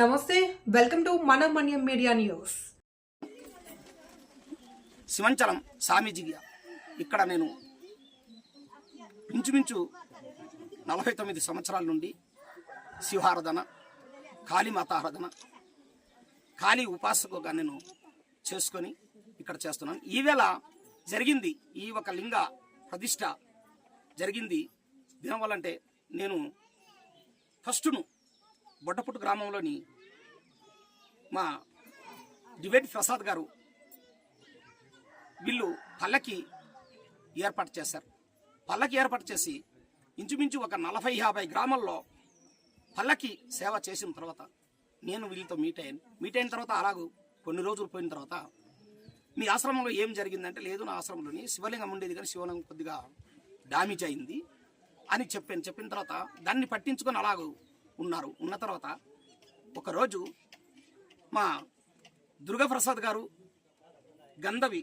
నమస్తే welcome to మన Manyam media news. Sivanchalam స్వామీజీ ఇక్కడ నేను ఇంచుమించు నలభై తొమ్మిది సంవత్సరాల నుండి శివారాధన కాళీ మాతారాధన కాళీ ఉపాసకుగా నేను చేసుకొని ఇక్కడ చేస్తున్నాను. ఈవేళ జరిగింది ఈ ఒక లింగ ప్రతిష్ట జరిగింది. దీనివల్లంటే నేను ఫస్టును బొడ్డపుట్టు గ్రామంలోని మా డిబేట్ ప్రసాద్ గారు వీళ్ళు పల్లకి ఏర్పాటు చేశారు. పల్లకి ఏర్పాటు చేసి ఇంచుమించు ఒక నలభై యాభై గ్రామాల్లో పల్లకి సేవ చేసిన తర్వాత నేను వీళ్ళతో మీట్ అయ్యాను. మీట్ అయిన తర్వాత అలాగూ కొన్ని రోజులు పోయిన తర్వాత మీ ఆశ్రమంలో ఏం జరిగిందంటే లేదు నా ఆశ్రమంలోని శివలింగం ఉండేది కానీ శివలింగం కొద్దిగా డామేజ్ అయింది అని చెప్పాను. చెప్పిన తర్వాత దాన్ని పట్టించుకొని అలాగూ ఉన్నారు. ఉన్న తర్వాత ఒకరోజు మా దుర్గాప్రసాద్ గారు గంధవి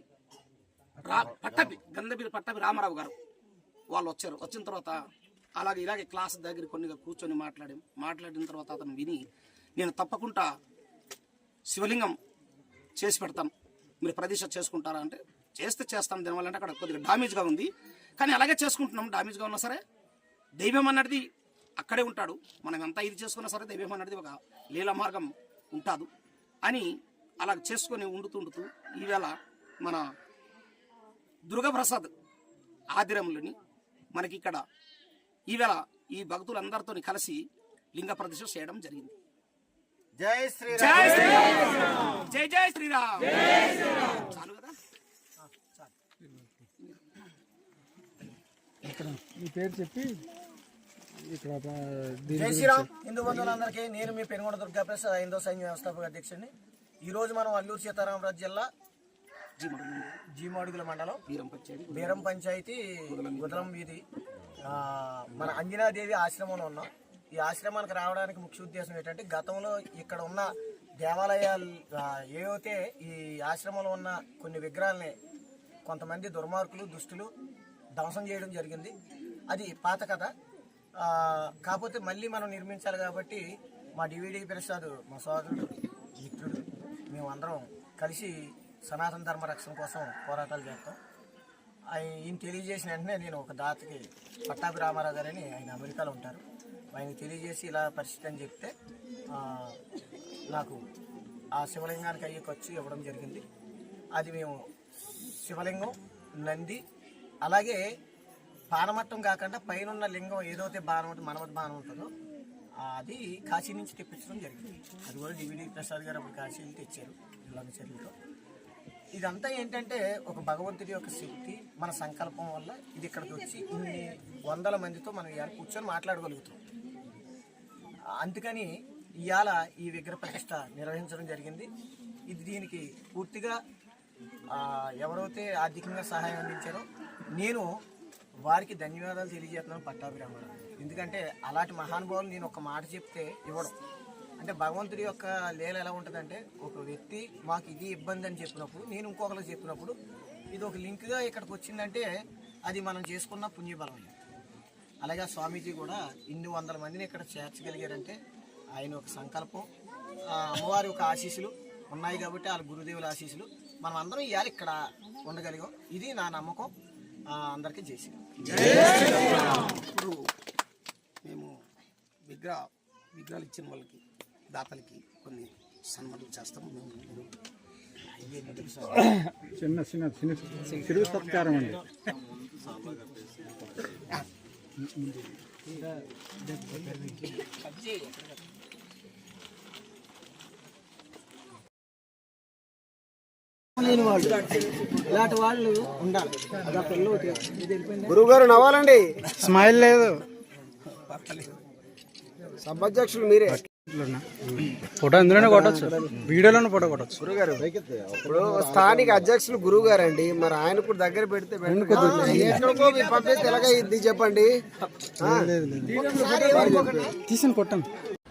రా పట్టపి గంధవి పట్టపి రామారావు గారు వాళ్ళు వచ్చారు. వచ్చిన తర్వాత అలాగే ఇలాగే క్లాస్ దగ్గర కొన్నిగా కూర్చొని మాట్లాడాం మాట్లాడిన తర్వాత అతను విని నేను తప్పకుండా శివలింగం చేసి పెడతాను మీరు ప్రదీక్ష చేసుకుంటారా అంటే చేస్తే చేస్తాం దీనివల్ల అంటే అక్కడ కొద్దిగా డామేజ్గా ఉంది. కానీ అలాగే చేసుకుంటున్నాం. డామేజ్గా ఉన్నా సరే దైవం అన్నది అక్కడే ఉంటాడు. మనం ఎంత ఇది చేసుకున్నా సరే దైవం అన్నది ఒక లీల మార్గం ఉంటాదు. అని అలా చేసుకొని ఉండుతుండుతూ ఈవేళ మన దుర్గాప్రసాద్ ఆదిరంలోని మనకి ఇక్కడ ఈవేళ ఈ భక్తులందరితో కలిసి లింగ ప్రతిష్ఠ చేయడం జరిగింది. జై శ్రీరామ్. జై శ్రీరామ్. జై జై శ్రీరామ్. చాలు కదా? మీ పేరు చెప్పి ఇక్కడ జై శ్రీరామ్. హిందూ బంధువులందరికీ నేను మీ పెనుగొండ దుర్గా ప్రసాద్ హైందవ సైన్య వ్యవస్థాపక అధ్యక్షుడిని. ఈ రోజు మనం అల్లూరు సీతారామరాజు జిల్లా జీమడు జీమడుగుల మండలం బీరం పంచాయతీ గుదలం వీధి మన అంజనాదేవి ఆశ్రమంలో ఉన్నాం. ఈ ఆశ్రమానికి రావడానికి ముఖ్య ఉద్దేశం ఏంటంటే గతంలో ఇక్కడ ఉన్న దేవాలయాలు ఏవైతే ఈ ఆశ్రమంలో ఉన్న కొన్ని విగ్రహాలని కొంతమంది దుర్మార్గులు దుష్టులు ధ్వంసం చేయడం జరిగింది. అది పాత కథ. కాకపోతే మళ్ళీ మనం నిర్మించాలి కాబట్టి మా డివిడి ప్రసాద్ మా సోదరుడు మిత్రుడు మేమందరం కలిసి సనాతన ధర్మ రక్షణ కోసం పోరాటాలు చేస్తాం. ఆయన ఈయన తెలియజేసిన వెంటనే నేను ఒక దాతకి పట్టాభి రామారావు గారని ఆయన అమెరికాలో ఉంటారు. ఆయన తెలియజేసి ఇలా పరిస్థితి అని చెప్తే నాకు ఆ శివలింగానికి అయ్యే ఖర్చు ఇవ్వడం జరిగింది. అది మేము శివలింగం నంది అలాగే బాణమట్టం కాకుండా పైన ఉన్న లింగం ఏదైతే బాణం ఉంటుంది బాణం ఉంటుందో అది కాశీ నుంచి తెప్పించడం జరిగింది. అది కూడా డివిడి ప్రసాద్ గారు అప్పుడు కాశీ నుంచి తెచ్చారు జిల్లా ఇదంతా ఏంటంటే ఒక భగవంతుడి యొక్క శక్తి మన సంకల్పం వల్ల ఇది ఇక్కడికి వచ్చి ఇన్ని వందల మందితో మనం ఇవాళ కూర్చొని మాట్లాడగలుగుతాం అందుకని ఇవాళ ఈ విగ్రహ ప్రతిష్ట నిర్వహించడం జరిగింది. ఇది దీనికి పూర్తిగా ఎవరైతే ఆర్థికంగా సహాయం అందించారో నేను వారికి ధన్యవాదాలు తెలియజేస్తున్నాను పట్టాభిరామారావు ఎందుకంటే అలాంటి మహానుభావులు నేను ఒక మాట చెప్తే ఇవ్వడం. అంటే భగవంతుడి యొక్క లీల ఎలా ఉంటుందంటే ఒక వ్యక్తి మాకు ఇది ఇబ్బంది అని చెప్పినప్పుడు నేను ఇంకొకరికి చెప్పినప్పుడు ఇది ఒక లింక్గా ఇక్కడికి వచ్చిందంటే అది మనం చేసుకున్న పుణ్యబలం అలాగే స్వామీజీ కూడా ఇన్ని వందల మందిని ఇక్కడ చేర్చగలిగారంటే ఆయన ఒక సంకల్పం. అమ్మవారి ఒక ఆశీస్సులు ఉన్నాయి కాబట్టి వాళ్ళ గురుదేవుల ఆశీస్సులు. మనం అందరం ఇవాళ ఇక్కడ ఉండగలిగాం. ఇది నా నమ్మకం. అందరికీ చేసింది ఇప్పుడు మేము విగ్రహ విగ్రహాలు ఇచ్చిన వాళ్ళకి దాతలకి కొన్ని సన్మానాలు చేస్తాము. మేము చిన్న చిన్న చిన్న చిరు సత్కారం అండి. లేని వాళ్ళు. ఇలాంటి వాళ్ళు ఉండాలి. పిల్లలు గురువుగారు నవ్వాలండి. స్మైల్ లేదు. సభాధ్యక్షులు మీరే. ఫోటో ఇందులోనే కొట్టచ్చు. వీడియోలోనే ఫోటో కొట్టచ్చు. గురుగారు ఇప్పుడు స్థానిక అధ్యక్షులు గురువు గారు అండి మరి ఆయన కూడా దగ్గర పెడితే పంపిస్తే ఎలాగ ఇది చెప్పండి. తీసిన కొట్టండి.